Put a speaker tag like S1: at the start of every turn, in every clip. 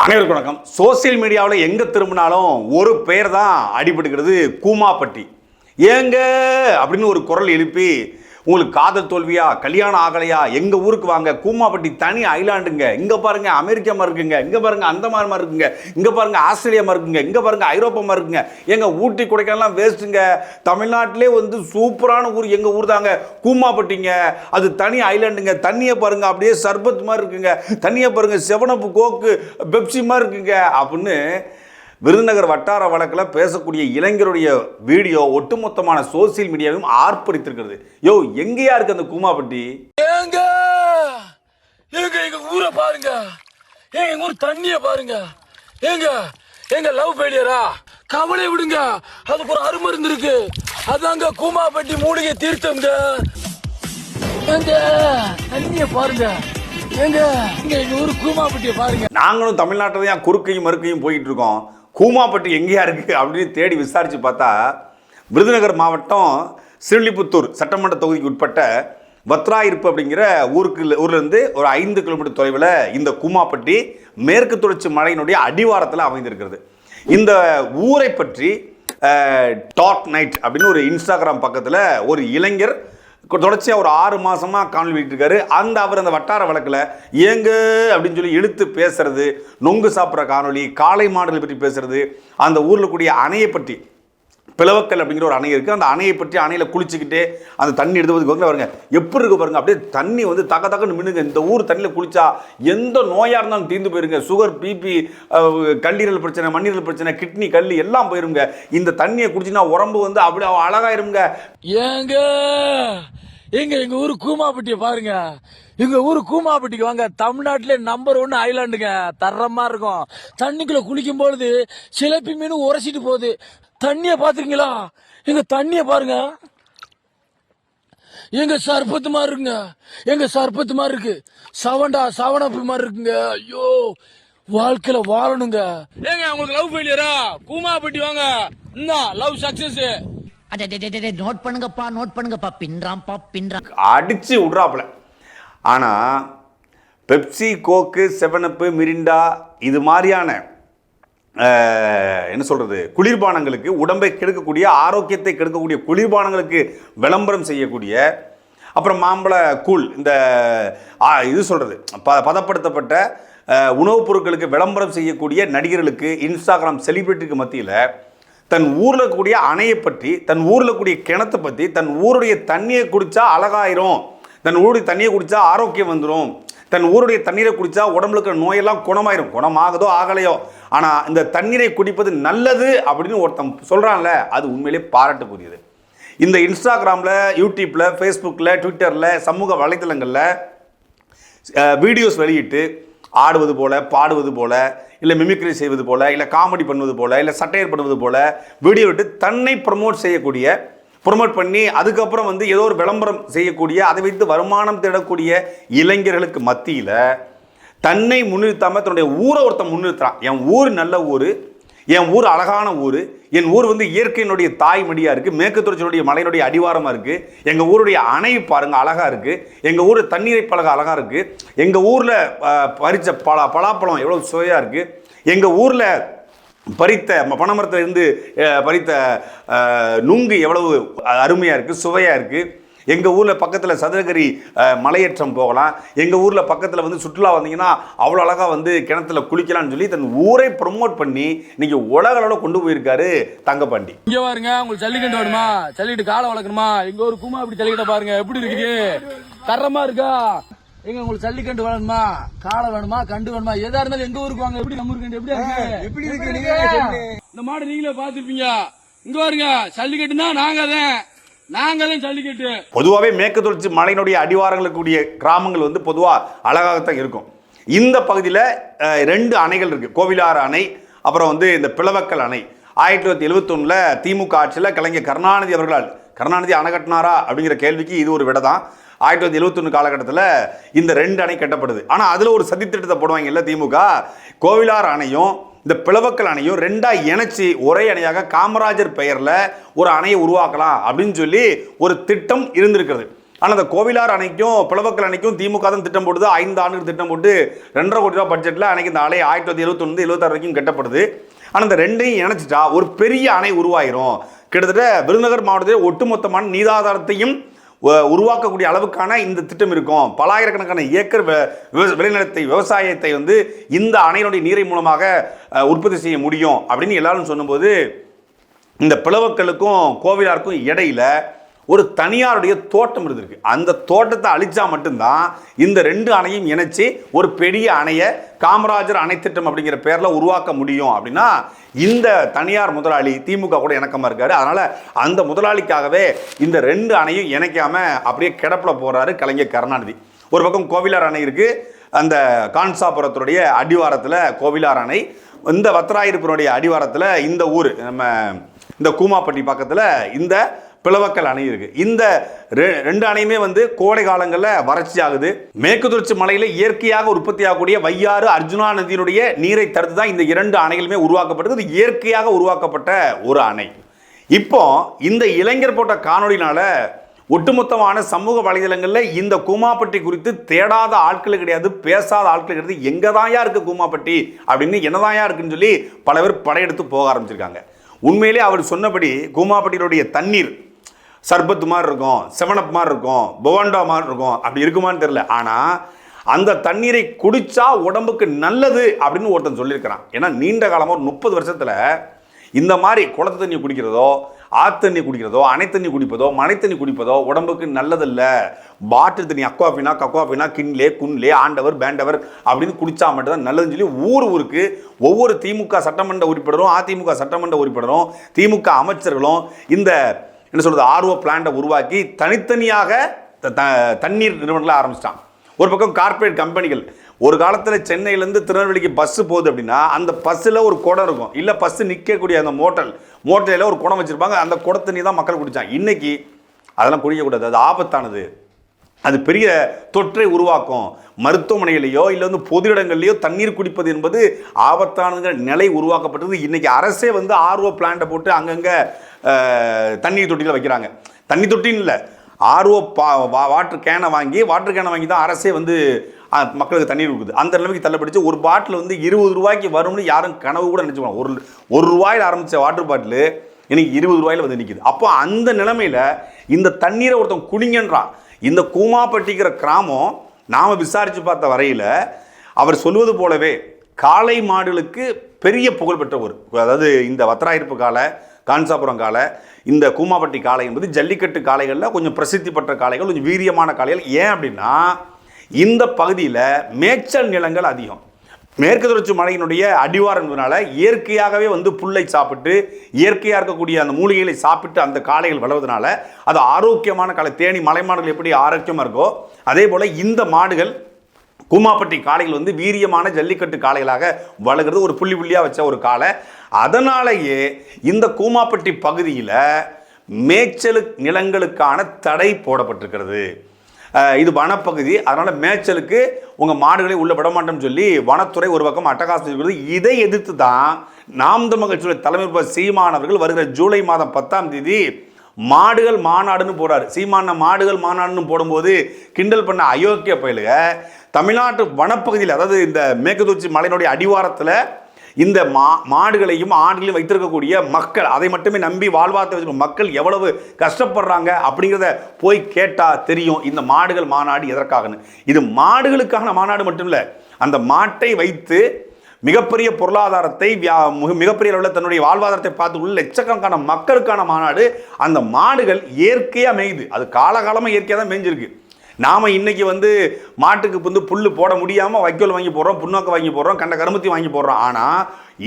S1: அனைவருக்கும் வணக்கம். சோசியல் மீடியாவில் எங்கே திரும்பினாலும் ஒரு பெயர் தான் அடிபடுகிறது கூமாப்பட்டி. ஏங்க? அப்படின்னு ஒரு குரல் எழுப்பி உங்களுக்கு காதல் தோல்வியா கல்யாணம் ஆகலையா எங்கள் ஊருக்கு வாங்க கூமாப்பட்டி தனி ஐலாண்டுங்க. இங்கே பாருங்க அமெரிக்கா மாதிரி இருக்குங்க. இங்கே பாருங்க அந்த இருக்குங்க. இங்கே பாருங்க ஆஸ்திரேலியா இருக்குங்க. இங்கே பாருங்கள் ஐரோப்பா மாதிரி இருக்குங்க. எங்கள் ஊட்டி கொடைக்கானலாம் வேஸ்ட்டுங்க தமிழ்நாட்டிலே வந்து சூப்பரான ஊர் எங்கள் ஊர் தாங்க? கூமாப்பட்டிங்க. அது தனி ஐலாண்டுங்க. தண்ணியை பாருங்க அப்படியே சர்பத் மாதிரி இருக்குங்க. தண்ணியை பாருங்க செவனப்பு கோக்கு பெப்சி மாதிரி இருக்குங்க. அப்படின்னு விருதுநகர் வட்டார வழக்கில் பேசக்கூடிய இளைஞருடைய வீடியோ ஒட்டுமொத்தமான சோசியல் மீடியாவையும் ஆர்ப்பரித்திருக்கிறது. யோ எங்கேயா இருக்கு அந்த கூமாப்பட்டி?
S2: ஏங்க! ஏங்க எங்க ஊரை பாருங்க. எங்க ஊர் தண்ணிய பாருங்க. ஏங்க எங்க லவ் ஃபெயிலியரா கவலை விடுங்க. அதுக்கு ஒரு அருமருந்து இருக்கு. அதாங்க கூமாப்பட்டி மூலிகை தீர்த்தம்ங்க. ஏங்க தண்ணிய பாருங்க. ஏங்க இங்க எங்க ஊர் கூமாப்பட்டிய பாருங்க.
S1: நாங்களும் தமிழ்நாட்டில் தான் குறுக்கையும் மறுக்கையும் போயிட்டு இருக்கோம். கூமாப்பட்டி எங்கேயா இருக்குது அப்படின்னு தேடி விசாரித்து பார்த்தா விருதுநகர் மாவட்டம் சிறுலிபுத்தூர் சட்டமன்ற தொகுதிக்கு உட்பட்ட வத்ராயிருப்பு அப்படிங்கிற ஊருக்கு ஊர்லேருந்து ஒரு ஐந்து கிலோமீட்டர் தொலைவில் இந்த கூமாப்பட்டி மேற்கு தொடர்ச்சி மலையினுடைய அடிவாரத்தில் அமைந்திருக்கிறது. இந்த ஊரை பற்றி டாக் நைட் அப்படின்னு ஒரு இன்ஸ்டாகிராம் பக்கத்தில் ஒரு இளைஞர் தொடர்ச்சியாக ஒரு ஆறு மாதமாக காணொலி வெளியிட்டு இருக்காரு அந்த அவர் அந்த வட்டார வழக்கில் ஏங்க அப்படின்னு சொல்லி இழுத்து பேசுறது நொங்கு சாப்பிட்ற காணொலி காளை மாடுகளை பற்றி பேசுறது அந்த ஊரில் கூடிய அணையை பற்றி. பிளவக்கல் அப்படிங்கிற ஒரு அணை இருக்குது அந்த அணையை பற்றி அணையில் குளிச்சுக்கிட்டே அந்த தண்ணி எடுத்து வந்து பாருங்க. எப்படி இருக்கு பாருங்க. அப்படியே தண்ணி வந்து தக்க தக்கன்னு மின்னுங்க. இந்த ஊர் தண்ணியில் குளிச்சா எந்த நோயாக இருந்தாலும் தீர்ந்து போயிருங்க. சுகர் பிபி கல்லீரல் பிரச்சனை மண்ணீரல் பிரச்சனை கிட்னி கல் எல்லாம் போயிருங்க. இந்த தண்ணியை குடிச்சுன்னா உடம்பு வந்து அப்படி அழகாயிருங்க.
S2: ஏங்க எங்க எங்க ஊர் கூமாப்பட்டிய பாருங்க. எங்க ஊர் கூமாப்பட்டிக்கு வாங்க. தமிழ்நாட்டிலே நம்பர் ஒன்னு ஐலாண்டுங்க தரமா இருக்கும். தண்ணிக்குள்ள குளிக்கும் பொழுது சிலப்பி மீன் உரைச்சிட்டு போகுது. தண்ணிய பாத்துருங்களா எங்க தண்ணிய பாருங்க. எங்க சர்பத்து மாதிரி இருக்குங்க. எங்க சர்பத்து மாதிரி இருக்கு. சவண்டா சவனப்பு மாதிரி இருக்குங்க. ஐயோ வாழ்க்கையில வாழணுங்க. ஏங்க உங்களுக்கு லவ் ஃபெயிலியரா கூமாப்பட்டி வாங்க. இந்த லவ் சக்சஸ்
S3: நோட் பண்ணுங்கப்பா நோட் பண்ணுங்கப்பா. பின்றாம்பா பின்றாம்.
S1: அடிச்சு விட்றாப்புல. ஆனால் பெப்சி கோக்கு செவனப்பு மிரிண்டா இது மாதிரியான என்ன சொல்கிறது குளிர்பானங்களுக்கு உடம்பை கெடுக்கக்கூடிய ஆரோக்கியத்தை கெடுக்கக்கூடிய குளிர்பானங்களுக்கு விளம்பரம் செய்யக்கூடிய அப்புறம் மாம்பழ கூழ் இந்த இது சொல்கிறது ப பதப்படுத்தப்பட்ட உணவுப் பொருட்களுக்கு விளம்பரம் செய்யக்கூடிய நடிகர்களுக்கு இன்ஸ்டாகிராம் செலிப்ரிட்டிக்கு மத்தியில் தன் ஊரில் கூடிய அணையை பற்றி தன் ஊரில் கூடிய கிணத்தை பற்றி தன் ஊருடைய தண்ணியை குடித்தா அழகாயிரும். தன் ஊருடைய தண்ணியை குடித்தா ஆரோக்கியம் வந்துடும் தன் ஊருடைய தண்ணீரை குடித்தா உடம்புல இருக்கிற நோயெல்லாம் குணமாயிரும். குணமாகுதோ ஆகலையோ ஆனால் இந்த தண்ணீரை குடிப்பது நல்லது அப்படின்னு ஒருத்தன் சொல்கிறான்ல அது உண்மையிலே பாராட்டுக்குரியது. இந்த இன்ஸ்டாகிராமில் யூடியூப்பில் ஃபேஸ்புக்கில் ட்விட்டரில் சமூக வலைத்தளங்களில் வீடியோஸ் வெளியிட்டு ஆடுவது போல் பாடுவது போல் இல்லை மிமிக்ரி செய்வது போல இல்லை காமெடி பண்ணுவது போல இல்லை சட்டையர் பண்ணுவது போல் வீடியோ விட்டு தன்னை ப்ரமோட் செய்யக்கூடிய ப்ரொமோட் பண்ணி அதுக்கப்புறம் வந்து ஏதோ ஒரு விளம்பரம் செய்யக்கூடிய அதை வைத்து வருமானம் தேடக்கூடிய இளைஞர்களுக்கு மத்தியில் தன்னை முன்னிறுத்தாமல் தன்னுடைய ஊரை ஒருத்தன் முன்னிறுத்துறான். என் ஊர் நல்ல ஊர் என் ஊர் அழகான ஊர் என் ஊர் வந்து இயற்கையினுடைய தாய்மடியாக இருக்குது மேற்கு தொடர்ச்சியினுடைய மலையினுடைய அடிவாரமாக இருக்குது எங்கள் ஊருடைய அணை பாருங்கள் அழகாக இருக்குது எங்கள் ஊர் தண்ணீரை பழக அழகாக இருக்குது எங்கள் ஊரில் பறித்த பலா பலாப்பழம் எவ்வளோ சுவையாக இருக்குது எங்கள் ஊரில் பறித்த ம- இருந்து பறித்த நுங்கு எவ்வளவு அருமையாக இருக்குது சுவையாக இருக்குது எங்கள் ஊரில் பக்கத்தில் சதுரகிரி மலையேற்றம் போகலாம். எங்கள் ஊரில் பக்கத்தில் வந்து சுற்றுலா வந்தீங்கன்னா அவ்வளோ அழகாக வந்து கிணத்துல குளிக்கலாம்னு சொல்லி தன் ஊரை ப்ரொமோட் பண்ணி இன்னைக்கு உலக அளவில் கொண்டு போயிருக்காரு தங்கப்பாண்டி.
S2: இங்க பாருங்க உங்களுக்கு ஜல்லிக்கட்டு வேணுமா? ஜல்லிக்கட்டு காலை வளர்க்கணுமா? எங்க ஒரு கூமா அப்படி ஜல்லிக்கட்டை பாருங்க எப்படி இருக்குது? தரமா இருக்கா? எங்க உங்களுக்கு ஜல்லிக்கட்டு வேணுமா காளை வேணுமா? கண்டு வேணுமா? எதா இருந்தாலும் எங்க ஊருக்கு வாங்க. எப்படி நம்ம ஊருக்கு எப்படி இருக்கு? எப்படி இருக்கு நீங்க இந்த மாடு நீங்களே பாத்துருப்பீங்க இங்க பாருங்க ஜல்லிக்கட்டுனா நாங்க தான். நாங்களும் ஜல்லிக்கட்டு
S1: பொதுவாகவே மேற்கு தொடர்ச்சி மலையினுடைய அடிவாரங்களுக்கு கூடிய கிராமங்கள் வந்து பொதுவாக அழகாகத்தான் இருக்கும். இந்த பகுதியில் ரெண்டு அணைகள் இருக்குது கோவிலாறு அணை அப்புறம் வந்து இந்த பிளவக்கல் அணை. ஆயிரத்தி தொள்ளாயிரத்தி எழுபத்தொன்னில் திமுக ஆட்சியில் கலைஞர் கருணாநிதி அவர்களால் கருணாநிதி அணை கட்டினாரா? அப்படிங்கிற கேள்விக்கு இது ஒரு விட தான் ஆயிரத்தி தொள்ளாயிரத்தி எழுபத்தொன்று காலகட்டத்தில் இந்த ரெண்டு அணை கட்டப்படுது. ஆனால் அதில் ஒரு சதித்திட்டத்தை போடுவாங்கல்ல திமுக. கோவிலார் அணையும் இந்த பிளவக்கல் அணையும் ரெண்டாக இணைச்சி ஒரே அணையாக காமராஜர் பெயரில் ஒரு அணையை உருவாக்கலாம் அப்படின்னு சொல்லி ஒரு திட்டம் இருந்திருக்கிறது. ஆனால் அந்த கோவிலார் அணைக்கும் பிளவக்கல் அணைக்கும் திமுக தான் திட்டம் போடுது. ஐந்து ஆண்டுகள் திட்டம் போட்டு ரெண்டரை கோடி ரூபா பட்ஜெட்டில் அன்றைக்கி இந்த அணை ஆயிரத்தி தொள்ளாயிரத்தி எழுபத்தொன்று எழுபத்தாறு வரைக்கும் கட்டப்படுது. ஆனால் இந்த ரெண்டையும் இணைச்சிட்டா ஒரு பெரிய அணை உருவாயிரும். கிட்டத்தட்ட விருதுநகர் மாவட்டத்தில் ஒட்டுமொத்தமான நீதாதாரத்தையும் உருவாக்கக்கூடிய அளவுக்கான இந்த திட்டம் இருக்கும். பலாயிரக்கணக்கான ஏக்கர் விவ- விளைநிலத்தை விவசாயத்தை வந்து இந்த அணையினுடைய நீரை மூலமாக உற்பத்தி செய்ய முடியும் அப்படின்னு எல்லாரும் சொன்னபோது இந்த பிளவக்கலுக்கும் கோவிலாருக்கும் இடையில ஒரு தனியாருடைய தோட்டம் இருந்திருக்கு. அந்த தோட்டத்தை அழிச்சா மட்டும்தான் இந்த ரெண்டு அணையும் இணைச்சி ஒரு பெரிய அணையை காமராஜர் அணை திட்டம் அப்படிங்கிற பேரில் உருவாக்க முடியும் அப்படின்னா இந்த தனியார் முதலாளி திமுக கூட இணக்கமாக இருக்காரு. அதனால அந்த முதலாளிக்காகவே இந்த ரெண்டு அணையும் இணைக்காம அப்படியே கிடப்பில் போறாரு கலைஞர் கருணாநிதி. ஒரு பக்கம் கோவிலார் அணை இருக்கு. அந்த கான்சாபுரத்துடைய அடிவாரத்தில் கோவிலார் அணை. இந்த வத்ராயிருப்பினுடைய அடிவாரத்தில் இந்த ஊர் நம்ம இந்த கூமாப்பட்டி பக்கத்தில் இந்த பிளவக்கல் அணை இருக்குது இந்த ரெ- ரெண்டு அணையுமே வந்து கோடை காலங்களில் வறட்சி ஆகுது. மேற்கு தொடர்ச்சி மலையில் இயற்கையாக உற்பத்தி ஆகக்கூடிய வையாறு அர்ஜுனா நதியினுடைய நீரை தடுத்து தான் இந்த இரண்டு அணைகளுமே உருவாக்கப்பட்டது. இது இயற்கையாக உருவாக்கப்பட்ட ஒரு அணை. இப்போ இந்த இளைஞர் போட்ட காணொலினால ஒட்டுமொத்தமான சமூக வலைதளங்களில் இந்த கூமாப்பட்டி குறித்து தேடாத ஆட்கள் கிடையாது பேசாத ஆட்கள் கிடையாது. எங்கே தான்யா இருக்குது கூமாப்பட்டி அப்படின்னு என்னதான்யா இருக்குன்னு சொல்லி பல பேர் படையெடுத்து போக ஆரம்பிச்சிருக்காங்க. உண்மையிலே அவர் சொன்னபடி கூமாப்பட்டியினுடைய தண்ணீர் சர்பத் மாதிரி இருக்கும் செவனப் மாதிரி இருக்கும் பவண்டா மாதிரி இருக்கும் அப்படி இருக்குமான்னு தெரியல. ஆனால் அந்த தண்ணீரை குடித்தா உடம்புக்கு நல்லது அப்படின்னு ஒருத்தன் சொல்லியிருக்கிறான். ஏன்னா நீண்ட காலமாக ஒரு முப்பது வருஷத்தில் இந்த மாதிரி குளத்து தண்ணி குடிக்கிறதோ ஆற்று தண்ணி குடிக்கிறதோ அணை தண்ணி குடிப்பதோ மனை தண்ணி குடிப்பதோ உடம்புக்கு நல்லதில்ல. பாட்டில் தண்ணி அக்வாஃபினா கக்வாஃபினா கின்லே குன்லே ஆண்டவர் பேண்டவர் அப்படின்னு குடித்தா மட்டும்தான் நல்லதுன்னு சொல்லி ஊர் ஊருக்கு ஒவ்வொரு திமுக சட்டமன்ற உறுப்பினரும் அதிமுக சட்டமன்ற உறுப்பினரும் திமுக அமைச்சர்களும் இந்த என்ன சொல்கிறது ஆர்வ பிளான்ட்டை உருவாக்கி தனித்தனியாக த- த- தண்ணீர் நிறுவனங்களை ஆரம்பிச்சிட்டான். ஒரு பக்கம் கார்ப்பரேட் கம்பெனிகள் ஒரு காலத்தில் சென்னையிலேருந்து திருநெல்வேலிக்கு பஸ்ஸு போகுது அப்படின்னா அந்த பஸ்ஸில் ஒரு குடம் இருக்கும். இல்லை பஸ்ஸு நிற்கக்கூடிய அந்த மோட்டல் மோட்டலில் ஒரு குடம் வச்சுருப்பாங்க. அந்த குடத்தண்ணி தான் மக்கள் குடித்தாங்க இன்றைக்கி அதெல்லாம் குடிக்கக்கூடாது. அது ஆபத்தானது. அது பெரிய தொற்றை உருவாக்கும். மருத்துவமனையிலேயோ இல்லை வந்து பொது இடங்கள்லையோ தண்ணீர் குடிப்பது என்பது ஆபத்தானதுங்கிற நிலை உருவாக்கப்பட்டது. இன்றைக்கி அரசே வந்து ஆர்ஓ பிளான்ட்டை போட்டு அங்கங்கே தண்ணீர் தொட்டியில் வைக்கிறாங்க. தண்ணி தொட்டின்னு இல்லை. ஆர்ஓ பா வா வாட்டர் கேனை வாங்கி வாட்டர் கேனை வாங்கி தான் அரசே வந்து மக்களுக்கு தண்ணீர் கொடுக்குது. அந்த நிலைமைக்கு தள்ளப்படுச்சு ஒரு பாட்டில் வந்து இருபது ரூபாய்க்கு வரும்னு யாரும் கனவு கூட நினச்சிக்கலாம் ஒரு ஒரு ரூபாயில் ஆரம்பித்த வாட்டர் பாட்டில் இன்றைக்கி இருபது ரூபாயில வந்து நிற்கிது அப்போ அந்த நிலமையில் இந்த தண்ணீரை ஒருத்தன் குடிங்கன்றான். இந்த கூமாப்பட்டிக்கிற கிராமம் நாம் விசாரித்து பார்த்த வரையில் அவர் சொல்வது போலவே காளை மாடுகளுக்கு பெரிய புகழ் பெற்ற ஊர். அதாவது இந்த வத்ராயிருப்பு காலை கான்சாபுரம் காலை இந்த கூமாப்பட்டி காளை என்பது ஜல்லிக்கட்டு காளைகளில் கொஞ்சம் பிரசித்தி பெற்ற காளைகள் கொஞ்சம் வீரியமான காளைகள். ஏன் அப்படின்னா இந்த பகுதியில் மேய்ச்சல் நிலங்கள் அதிகம். மேற்கு தொடர்ச்சி மலையினுடைய அடிவாரம் என்பதனால இயற்கையாகவே வந்து புல்லை சாப்பிட்டு இயற்கையாக இருக்கக்கூடிய அந்த மூலிகைகளை சாப்பிட்டு அந்த காளைகள் வளர்வதனால அது ஆரோக்கியமான காளை. தேனி மலை மாடுகள் எப்படி ஆரோக்கியமாக இருக்கோ அதே போல் இந்த மாடுகள் கூமாப்பட்டி காளைகள் வந்து வீரியமான ஜல்லிக்கட்டு காளைகளாக வளர்கிறது. ஒரு புள்ளி புள்ளியாக வச்ச ஒரு காளை. அதனாலேயே இந்த கூமாப்பட்டி பகுதியில் மேய்ச்சலு நிலங்களுக்கான தடை போடப்பட்டிருக்கிறது. இது வனப்பகுதி. அதனால் மேய்ச்சலுக்கு உங்கள் மாடுகளை உள்ள விட மாட்டோம்னு சொல்லி வனத்துறை ஒரு பக்கம் அட்டகாசம் இருக்கிறது இதை எதிர்த்து தான் நாம் தமிழ் கட்சியுடைய தலைமை சீமானவர்கள் வருகிற ஜூலை மாதம் பத்தாம் தேதி மாடுகள் மாநாடுன்னு போறாரு. சீமான மாடுகள் மாநாடுன்னு போடும்போது கிண்டல் பண்ண அயோக்கிய பயிலுக தமிழ்நாட்டு வனப்பகுதியில் அதாவது இந்த மேற்குதூர்ச்சி மலையினுடைய அடிவாரத்தில் இந்த மா மாடுகளையும் ஆடுகளையும் வைத்திருக்கக்கூடிய மக்கள் அதை மட்டுமே நம்பி வாழ்வார்த்தை வச்சிருக்க மக்கள் எவ்வளவு கஷ்டப்படுறாங்க அப்படிங்கிறத போய் கேட்டால் தெரியும். இந்த மாடுகள் மாநாடு எதற்காகன்னு. இது மாடுகளுக்கான மாநாடு மட்டும் இல்லை அந்த மாட்டை வைத்து மிகப்பெரிய பொருளாதாரத்தை வியா- மிகப்பெரிய அளவில் தன்னுடைய வாழ்வாதாரத்தை பார்த்து உள்ள லட்சக்கணக்கான மக்களுக்கான மாநாடு அந்த மாடுகள் இயற்கையாக மேய்து. அது காலகாலமாக இயற்கையாக தான் மேய்ஞ்சிருக்கு நாம் இன்றைக்கி வந்து மாட்டுக்கு வந்து புல் போட முடியாமல் வைக்கோல் வாங்கி போடுறோம் புண்ணாக்கு வாங்கி போடுறோம் கண்ட கருமத்தி வாங்கி போடுறோம். ஆனால்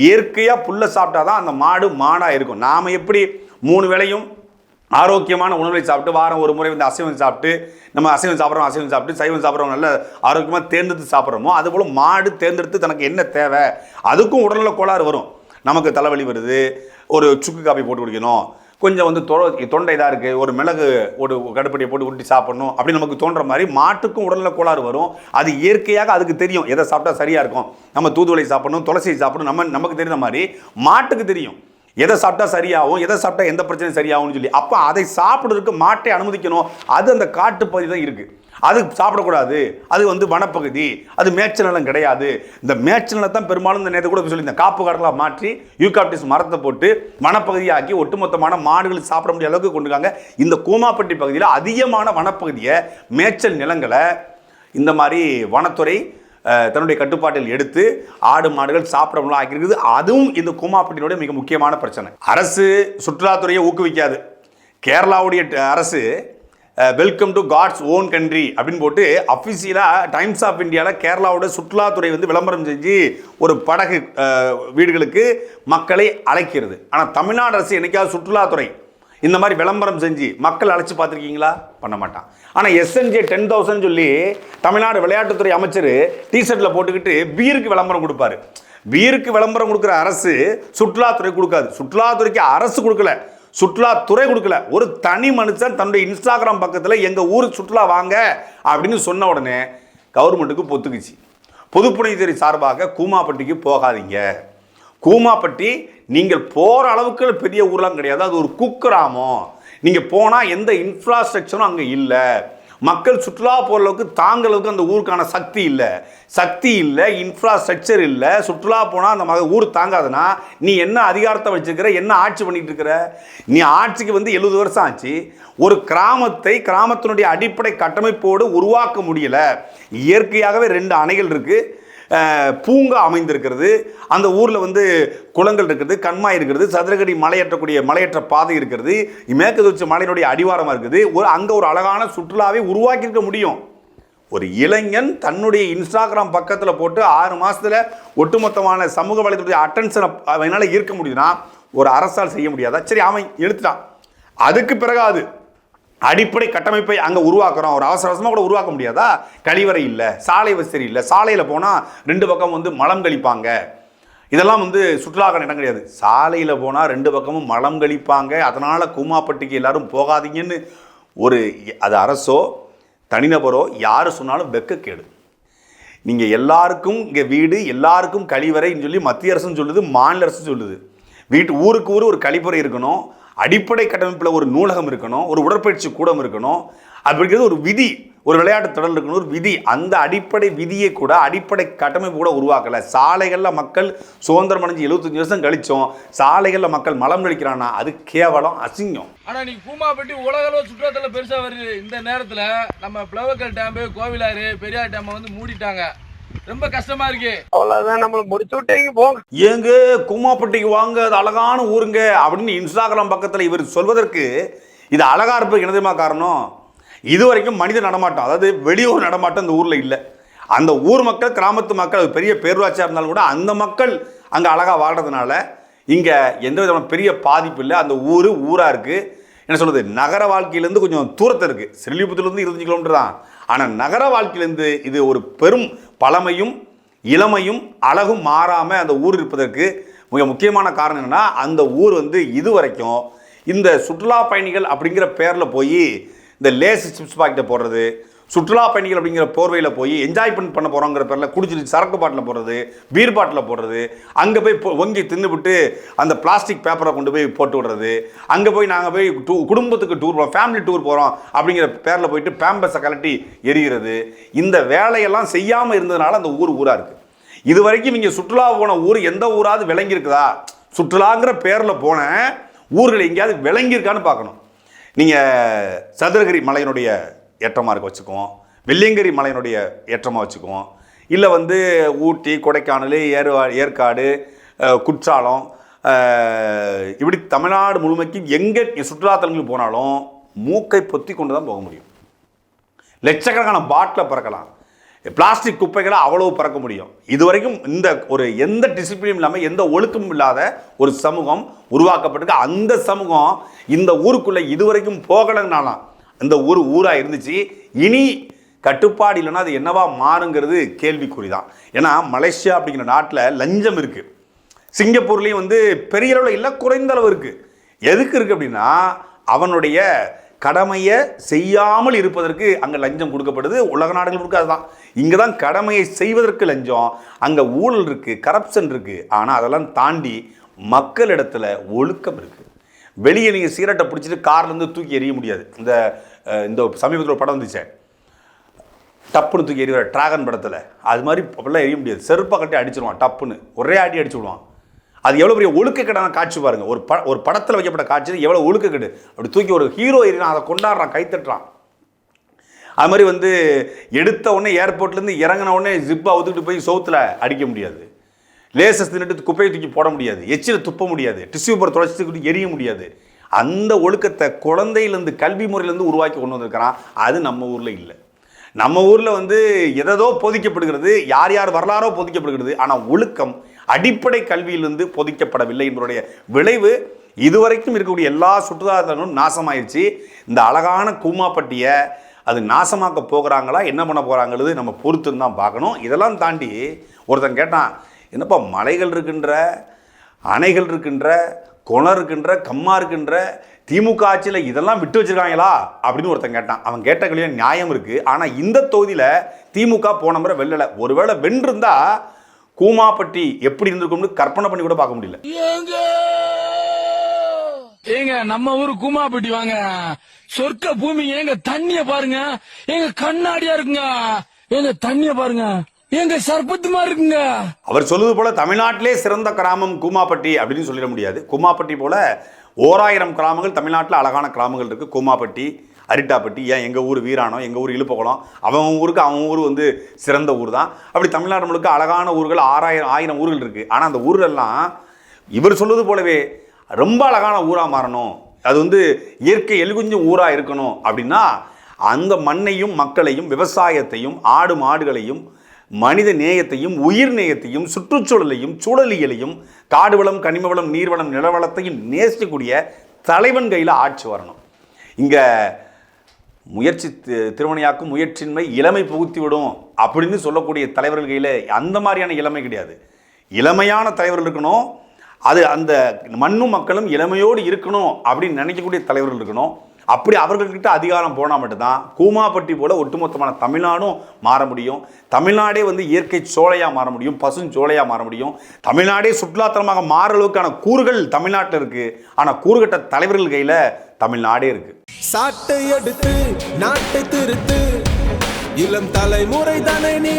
S1: இயற்கையாக புல்லை சாப்பிட்டா தான் அந்த மாடு மாடாக இருக்கும். நாம் எப்படி மூணு வேளையும் ஆரோக்கியமான உணவை சாப்பிட்டு வாரம் ஒரு முறை வந்து அசைவம் சாப்பிட்டு நம்ம அசைவம் சாப்பிட்றோம் அசைவம் சாப்பிட்டு சைவம் சாப்பிட்றோம் நல்ல ஆரோக்கியமாக தேர்ந்தெடுத்து சாப்பிட்றோமோ அதுபோல் மாடு தேர்ந்தெடுத்து தனக்கு என்ன தேவை? அதுக்கும் உடல்நல கோளாறு வரும். நமக்கு தலைவலி வருது ஒரு சுக்கு காப்பி போட்டு குடிக்கணும் கொஞ்சம் வந்து தொ தொண்டை இதாக இருக்குது ஒரு மிளகு ஒரு கடுப்படியை போட்டு உருட்டி சாப்பிடணும் அப்படின்னு நமக்கு தோன்ற மாதிரி மாட்டுக்கும் உடல்நல கோளாறு வரும். அது இயற்கையாக அதுக்கு தெரியும் எதை சாப்பிட்டா சரியாக இருக்கும். நம்ம தூதுவளை சாப்பிடணும் துளசி சாப்பிடணும் நம்ம நமக்கு தெரிந்த மாதிரி மாட்டுக்கு தெரியும். எதை சாப்பிட்டா சரியாகும் எதை சாப்பிட்டா எந்த பிரச்சனையும் சரியாகும்னு சொல்லி. அப்போ அதை சாப்பிட்றதுக்கு மாட்டை அனுமதிக்கணும். அது அந்த காட்டுப்பகுதி தான் இருக்குது அது சாப்பிடக்கூடாது. அது வந்து வனப்பகுதி. அது மேய்ச்சல் நிலம் கிடையாது. இந்த மேய்ச்சல் நிலத்தான் பெரும்பாலும் இந்த நேரத்தை கூட சொல்லி இந்த காப்பு காடுகளாக மாற்றி யூகாப்டிஸ் மரத்தை போட்டு வனப்பகுதியாக்கி ஒட்டுமொத்தமான மாடுகள் சாப்பிட முடிய அளவுக்கு கொண்டுருக்காங்க இந்த கூமாப்பட்டி பகுதியில் அதிகமான வனப்பகுதியை மேய்ச்சல் நிலங்களை இந்த மாதிரி வனத்துறை தன்னுடைய கட்டுப்பாட்டில் எடுத்து ஆடு மாடுகள் சாப்பிடலாம் ஆக்கியிருக்குது. அதுவும் இந்த கூமாப்பட்டினுடைய மிக முக்கியமான பிரச்சனை. அரசு சுற்றுலாத்துறையை ஊக்குவிக்காது. கேரளாவுடைய அரசு welcome to God's own country அப்படின்னு போட்டு அஃபிஷியலாக டைம்ஸ் ஆஃப் இந்தியாவில் கேரளாவோட சுற்றுலாத்துறை வந்து விளம்பரம் செஞ்சு ஒரு படகு வீடுகளுக்கு மக்களை அழைக்கிறது. ஆனால் தமிழ்நாடு அரசு என்னைக்காவது சுற்றுலாத்துறை இந்த மாதிரி விளம்பரம் செஞ்சு மக்கள் அழைச்சி பார்த்துருக்கீங்களா? பண்ண மாட்டான். ஆனால் எஸ்என்ஜே டென் தௌசண்ட் சொல்லி தமிழ்நாடு விளையாட்டுத்துறை அமைச்சர் டிஷர்ட்டில் போட்டுக்கிட்டு பீருக்கு விளம்பரம் கொடுப்பாரு. பீருக்கு விளம்பரம் கொடுக்குற அரசு சுற்றுலாத்துறை கொடுக்காது. சுற்றுலாத்துறைக்கு அரசு கொடுக்கல. சுற்றுலாத்துறை கொடுக்கல. ஒரு தனி மனுஷன் தன்னுடைய இன்ஸ்டாகிராம் பக்கத்தில் எங்கள் ஊருக்கு சுற்றுலா வாங்க அப்படின்னு சொன்ன உடனே கவர்மெண்ட்டுக்கு பொத்துக்குச்சு. பொதுப்புணைத்துறை சார்பாக கூமாப்பட்டிக்கு போகாதீங்க. கூமாப்பட்டி நீங்கள் போகிற அளவுக்கு பெரிய ஊர்லாம் கிடையாது. அது ஒரு குக்கிராமம். நீங்கள் போனால் எந்த இன்ஃப்ராஸ்ட்ரக்சரும் அங்கே இல்லை. மக்கள் சுற்றுலா போகிற அளவுக்கு தாங்குற அளவுக்கு அந்த ஊருக்கான சக்தி இல்லை. சக்தி இல்லை இன்ஃப்ராஸ்ட்ரக்சர் இல்லை. சுற்றுலா போனால் அந்த மக ஊர் தாங்காதுன்னா நீ என்ன அதிகாரத்தை வச்சிருக்கிற என்ன ஆட்சி பண்ணிகிட்டு இருக்கிற? நீ ஆட்சிக்கு வந்து எழுபது வருஷம் ஆச்சு. ஒரு கிராமத்தை கிராமத்தினுடைய அடிப்படை கட்டமைப்போடு உருவாக்க முடியலை. இயற்கையாகவே ரெண்டு அணைகள் இருக்குது பூங்கா அமைந்திருக்கிறது. அந்த ஊரில் வந்து குளங்கள் இருக்கிறது கண்மாய் இருக்கிறது சதுரகடி மலையேற்றக்கூடிய மலையேற்ற பாதை இருக்கிறது மேற்கு தொடர்ச்சி மலையினுடைய அடிவாரமாக இருக்குது. ஒரு அங்கே ஒரு அழகான சுற்றுலாவை உருவாக்கியிருக்க முடியும். ஒரு இளைஞன் தன்னுடைய இன்ஸ்டாகிராம் பக்கத்தில் போட்டு ஆறு மாதத்தில் ஒட்டுமொத்தமான சமூக வலைத்தளத்துடைய அட்டென்ஷனை அவனால் ஈர்க்க முடியுதுன்னா ஒரு அரசால் செய்ய முடியாதா? சரி அவன் எடுத்துட்டான் அதுக்கு பிறகாது அடிப்படை கட்டமைப்பை அங்கே உருவாக்குறோம். ஒரு அவசர அவசரமாக கூட உருவாக்க முடியாதா? கழிவறை இல்லை சாலை வசதி இல்லை. சாலையில் போனால் ரெண்டு பக்கம் வந்து மலம் கழிப்பாங்க. இதெல்லாம் வந்து சுற்றுலாக்கான இடம் கிடையாது. சாலையில் போனால் ரெண்டு பக்கமும் மலம் கழிப்பாங்க. அதனால் கூமாப்பட்டிக்கு எல்லாரும் போகாதீங்கன்னு ஒரு அது அரசோ தனிநபரோ யார் சொன்னாலும் வெக்கக்கேடு நீங்கள் எல்லாருக்கும் இங்கே வீடு எல்லாருக்கும் கழிவறைன்னு சொல்லி மத்திய அரசுன்னு சொல்லுது மாநில அரசும் சொல்லுது. வீட்டு ஊருக்கு ஊர் ஒரு கழிப்பறை இருக்கணும். அடிப்படை கட்டமைப்பில் ஒரு நூலகம் இருக்கணும் ஒரு உடற்பயிற்சி கூடம் இருக்கணும். அப்படிங்கிறது ஒரு விதி ஒரு விளையாட்டு திடல் இருக்கணும் ஒரு விதி. அந்த அடிப்படை விதியை கூட அடிப்படை கட்டமைப்பு கூட உருவாக்கலை. சாலைகளில் மக்கள் சுதந்திரம் அடைஞ்சு எழுபத்தஞ்சு வருஷம் கழிச்சோம். சாலைகளில் மக்கள் மலம் நடிக்கிறானா அது கேவலம் அசிங்கம்.
S2: ஆனால் நீ பூமாப்பட்டி உலகளவு சுற்றுலாத்தில் பெருசாக வருது. இந்த நேரத்தில் நம்ம பிளவக்கல் டேம் கோவிலாறு பெரியார் டேமை வந்து மூடிட்டாங்க. ரொம்ப கஷ்டமா இருக்கு.
S4: அவ்வளவுதான் நம்மள முடிச்சு விட்டீங்க போங்க.
S1: ஏங்க கூமாப்பட்டிக்கு வாங்க அது அழகான ஊருங்க அப்படின்னு இன்ஸ்டாகிராம் பக்கத்தில் இவர் சொல்வதற்கு இது அழகா இருப்பதுக்கு என்ன தெரியுமா காரணம்? இது வரைக்கும் மனித நடமாட்டம் அதாவது வெளியூர் நடமாட்டம் இந்த ஊரில் இல்லை. அந்த ஊர் மக்கள் கிராமத்து மக்கள் அது பெரிய பேரூராட்சியாக இருந்தாலும் கூட அந்த மக்கள் அங்கே அழகாக வாழ்றதுனால இங்கே எந்த விதமான பெரிய பாதிப்பு இல்லை. அந்த ஊர் ஊராக இருக்குது என்ன சொல்றது? நகர வாழ்க்கையிலேருந்து கொஞ்சம் தூரத்தில் இருக்குது ஸ்ரீலிபுத்தூர்லேருந்து இருபத்தஞ்சு கிலோமீட்டர் தான். ஆனால் நகர வாழ்க்கையிலேருந்து இது ஒரு பெரும் பழமையும் இளமையும் அழகும் மாறாமல் அந்த ஊர் இருப்பதற்கு மிக முக்கியமான காரணம் என்னென்னா அந்த ஊர் வந்து இதுவரைக்கும் இந்த சுற்றுலா பயணிகள் அப்படிங்கிற பேரில் போய் இந்த லேஸ் சிப்ஸ் பாக்கெட்டை போடுறது சுற்றுலா பயணிகள் அப்படிங்கிற போர்வையில் போய் என்ஜாய்மெண்ட் பண்ண போகிறோங்கிற பேரில் குடிச்சிட்டு சரக்கு பாட்டில் போடுறது பீர் பாட்டில் போடுறது அங்கே போய் ஒங்கி தின்னுபிட்டு அந்த பிளாஸ்டிக் பேப்பரை கொண்டு போய் போட்டு விடுறது அங்கே போய் நாங்கள் போய் டூ குடும்பத்துக்கு டூர் போகிறோம் ஃபேமிலி டூர் போகிறோம் அப்படிங்கிற பேரில் போயிட்டு பேம்பஸை கலட்டி எரிகிறது இந்த வேலையெல்லாம் செய்யாமல் இருந்ததுனால அந்த ஊர் ஊராக இருக்குது இது வரைக்கும் இங்கே சுற்றுலா போன ஊர் எந்த ஊராவது விளங்கியிருக்குதா? சுற்றுலாங்கிற பேரில் போன ஊர்கள் எங்கேயாவது விளங்கியிருக்கான்னு பார்க்கணும். நீங்கள் சதுரகிரி மலையினுடைய ஏற்றமாக இருக்க வச்சுக்குவோம். வெள்ளியங்கிரி மலையினுடைய ஏற்றமாக வச்சுக்குவோம். இல்லை வந்து ஊட்டி கொடைக்கானல் ஏறு ஏற்காடு குற்றாலம் இப்படி தமிழ்நாடு முழுமைக்கு எங்கே சுற்றுலாத்தலங்களுக்கு போனாலும் மூக்கை பொத்தி கொண்டு தான் போக முடியும். லட்சக்கணக்கான பாட்டில் பறக்கலாம். பிளாஸ்டிக் குப்பைகளை அவ்வளவு பறக்க முடியும். இதுவரைக்கும் இந்த ஒரு எந்த டிசிப்ளினும் இல்லாமல் எந்த ஒழுக்கமும் இல்லாத ஒரு சமூகம் உருவாக்கப்பட்டிருக்கு. அந்த சமூகம் இந்த ஊருக்குள்ளே இதுவரைக்கும் போகலைனாலாம் இந்த ஊர் ஊராக இருந்துச்சு. இனி கட்டுப்பாடு இல்லைன்னா அது என்னவா மாறுங்கிறது கேள்விக்குறி தான் ஏன்னா மலேசியா அப்படிங்கிற நாட்டில் லஞ்சம் இருக்குது சிங்கப்பூர்லேயும் வந்து பெரிய அளவில் இல்லை குறைந்த அளவு இருக்குது எதுக்கு இருக்குது அப்படின்னா அவனுடைய கடமையை செய்யாமல் இருப்பதற்கு அங்கே லஞ்சம் கொடுக்கப்படுது. உலக நாடுகள் முழுக்க அதுதான் இங்கே தான் கடமையை செய்வதற்கு லஞ்சம். அங்கே ஊழல் இருக்குது கரப்ஷன் இருக்குது ஆனால் அதெல்லாம் தாண்டி மக்களிடத்தில் ஒழுக்கம் இருக்குது வெளியே நீங்கள் சீரட்டை பிடிச்சிட்டு கார்லேருந்து தூக்கி எறிய முடியாது. இந்த இந்த சமீபத்தில் ஒரு படம் வந்துச்சே. டப்புன்னு தூக்கி எறிவார் டிராகன் படத்தில். அது மாதிரி அப்படிலாம் எரிய முடியாது. செருப்பாக கட்டி அடிச்சிருவான் டப்புன்னு. ஒரே அடி அடிச்சு விடுவான். அது எவ்வளோ பெரிய ஒழுக்கக்கேடான காட்சி பாருங்கள் ஒரு ப ஒரு படத்தில் வைக்கப்பட்ட காட்சி எவ்வளோ ஒழுக்கக்கெடு. அப்படி தூக்கி ஒரு ஹீரோ எறினா அதை கொண்டாடுறான் கைத்தட்டுறான். அது மாதிரி வந்து எடுத்த உடனே ஏர்போர்ட்லேருந்து இறங்கின உடனே ஜிப்பை அவுத்துக்கிட்டு போய் சவுத்தில் அடிக்க முடியாது. லேசஸ் தின்னுட்டு குப்பையை தூக்கி போட முடியாது. எச்சில் துப்ப முடியாது. டிஷ்யூ பேப்பர் துடைச்சிட்டு எரிய முடியாது. அந்த ஒழுக்கத்தை குழந்தையிலேருந்து கல்வி முறையிலேருந்து உருவாக்கி கொண்டு வந்திருக்கிறான். அது நம்ம ஊரில் இல்லை. நம்ம ஊரில் வந்து எதோ பொதிக்கப்படுகிறது யார் யார் வரலாறோ பொதிக்கப்படுகிறது ஆனால் ஒழுக்கம் அடிப்படை கல்வியிலிருந்து பொதிக்கப்படவில்லை என்பதுடைய விளைவு இதுவரைக்கும் இருக்கக்கூடிய எல்லா சுற்றுலாத்தலங்களும் நாசமாயிருச்சு. இந்த அழகான கூமாப்பட்டியை அது நாசமாக்க போகிறாங்களா என்ன பண்ண போகிறாங்கிறது நம்ம பொறுத்துன்னு தான் பார்க்கணும். இதெல்லாம் தாண்டி ஒருத்தன் கேட்டான் என்னப்பா மலைகள் இருக்கின்ற அணைகள் இருக்கின்ற குணம் இருக்கின்ற கம்மா இருக்கின்ற திமுக ஆட்சியில் இதெல்லாம் விட்டு வச்சிருக்காங்களா? அப்படின்னு ஒருத்தன் கேட்டான். அவன் கேட்ட கேள்வியில் நியாயம் இருக்கு. ஆனால் இந்த தொகுதியில் திமுக போன முறை வெல்லலை. ஒருவேளை வென்றிருந்தா கூமாப்பட்டி எப்படி இருந்திருக்கும்னு கற்பனை பண்ணி கூட பார்க்க முடியல.
S2: ஏங்க நம்ம ஊரு கூமாப்பட்டி வாங்க. சொர்க்க பூமி ஏங்க தண்ணிய பாருங்க. ஏங்க கண்ணாடியா இருக்குங்க. ஏங்க தண்ணிய பாருங்க. எங்க சர்பத்துமா இருக்குங்க.
S1: அவர் சொல்லுவது போல தமிழ்நாட்டிலே சிறந்த கிராமம் கூமாப்பட்டி அப்படின்னு சொல்லிட முடியாது. கூமாப்பட்டி போல ஓராயிரம் கிராமங்கள் தமிழ்நாட்டில் அழகான கிராமங்கள் இருக்குது கூமாப்பட்டி அரிட்டாப்பட்டி ஏன் எங்கள் ஊர் வீராணம் எங்கள் ஊர் இழுப்பகுளம் அவன் ஊருக்கு அவன் ஊர் வந்து சிறந்த ஊர் தான் அப்படி தமிழ்நாடு முழுக்க அழகான ஊர்கள் ஆறாயிரம் ஆயிரம் ஊர்கள் இருக்குது ஆனால் அந்த ஊரெல்லாம் இவர் சொல்வது போலவே ரொம்ப அழகான ஊராக மாறணும். அது வந்து இயற்கை எலுகுஞ்சும் ஊராக இருக்கணும் அப்படின்னா அந்த மண்ணையும் மக்களையும் விவசாயத்தையும் ஆடு மாடுகளையும் மனித நேயத்தையும் உயிர் நேயத்தையும் சுற்றுச்சூழலையும் சூழலியலையும் காடு வளம் கனிம வளம் நீர்வளம் நிலவளத்தையும் நேசிக்கக்கூடிய தலைவன் கையில் ஆட்சி வரணும். இங்கே முயற்சி தி- திருமணியாக்கும் முயற்சியின்மை இளமை புகுத்தி விடும் அப்படின்னு சொல்லக்கூடிய தலைவர்கள் கையில் அந்த மாதிரியான இளமை கிடையாது. இளமையான தலைவர்கள் இருக்கணும். அது அந்த மண்ணும் மக்களும் இளமையோடு இருக்கணும் அப்படின்னு நினைக்கக்கூடிய தலைவர்கள் இருக்கணும். அப்படி அவர்கள்கிட்ட அதிகாரம் போனால் மட்டும்தான் கூமாப்பட்டி போல் ஒட்டுமொத்தமான தமிழ்நாடும் மாற முடியும். தமிழ்நாடே வந்து இயற்கை சோலையாக மாற முடியும் பசுஞ்சோலையாக மாற முடியும். தமிழ்நாடே சுற்றுலாத்தலமாக மாற அளவுக்கான கூறுகள் தமிழ்நாட்டில் இருக்குது ஆனால் கூறுகட்ட தலைவர்கள் கையில் தமிழ்நாடே இருக்குது
S5: சாட்டை எடுத்து நாட்டை திருத்து. இளம் தலைமுறை தானே நீ